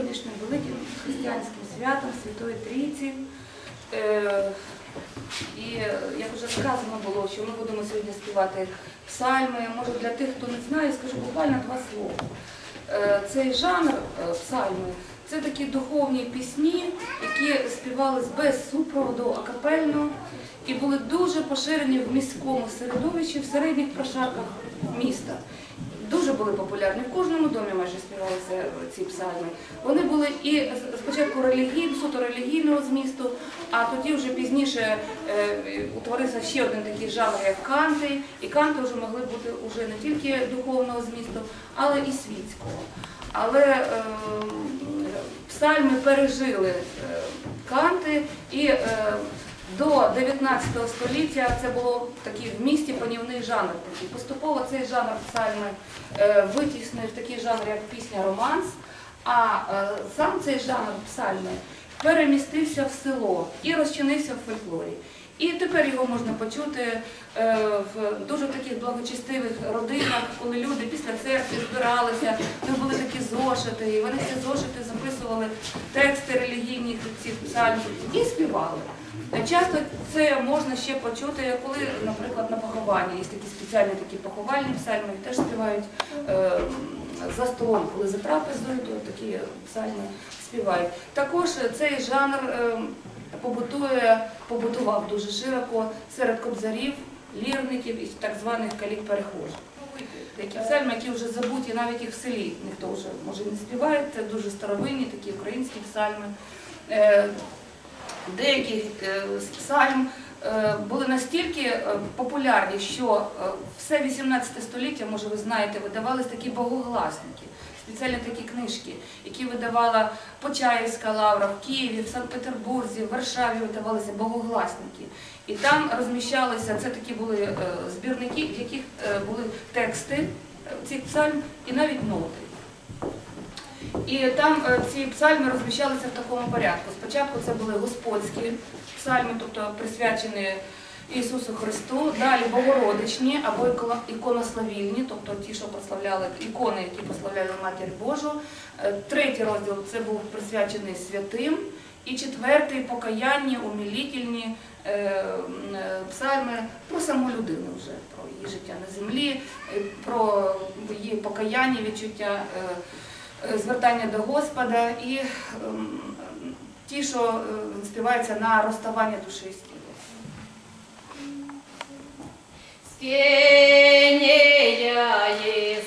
сьогоднішнім великим християнським святом Святої Трійці. Е, І як вже сказано було, що ми будемо сьогодні співати псальми. Може для тих, хто не знає, скажу буквально два слова. Е, Цей жанр е, псальми це такі духовні пісні, які співались без супроводу акапельно і були дуже поширені в міському середовищі, в середніх прошарках міста. Дуже були популярні. В кожному домі майже співалися ці псальми. Вони були і спочатку релігійні, суто релігійного змісту, а тоді вже пізніше е, утворився ще один такий жанр, як канти. І канти вже могли бути вже не тільки духовного змісту, але і світського. Але е, псальми пережили е, канти і е, до 19 століття це було такий в місті панівний жанр. Такий. Поступово цей жанр псальми е, витіснив такий жанр, як пісня романс, а е, сам цей жанр псальми перемістився в село і розчинився в фольклорі. І тепер його можна почути е, в дуже таких благочестивих родинах, коли люди після церкви збиралися, в були такі зошити, і вони ці зошити записували тексти релігійні цих псальмів і співали. Часто це можна ще почути, коли, наприклад, на похованні є такі спеціальні такі поховальні псальми, теж співають е, за столом, коли за трапезою, то такі псальми співають. Також цей жанр е, побутує, побутував дуже широко серед кобзарів, лірників і так званих калік перехожих. Такі псальми, які вже забуті, навіть їх в селі ніхто вже може не співає, це дуже старовинні, такі українські псальми. Е, деякі е, з псальм були настільки е, популярні, що е, все 18 століття, може ви знаєте, видавались такі богогласники, спеціальні такі книжки, які видавала Почаївська лавра в Києві, в Санкт-Петербурзі, в Варшаві видавалися богогласники. І там розміщалися, це такі були е, збірники, в яких е, були тексти е, цих псальм і навіть ноти. І там е, ці псальми розміщалися в такому порядку. Спочатку це були господські псальми, тобто присвячені Ісусу Христу, далі Богородичні або іконославільні, тобто ті, що прославляли ікони, які прославляли Матір Божу. Е, Третій розділ це був присвячений святим. І четвертий покаянні, умілітельні е, псальми про саму людину вже, про її життя на землі, про її покаяння, відчуття. Е, звертання до Господа і ем, ті, що е, співаються на розставання душі з тілом. Скиния ей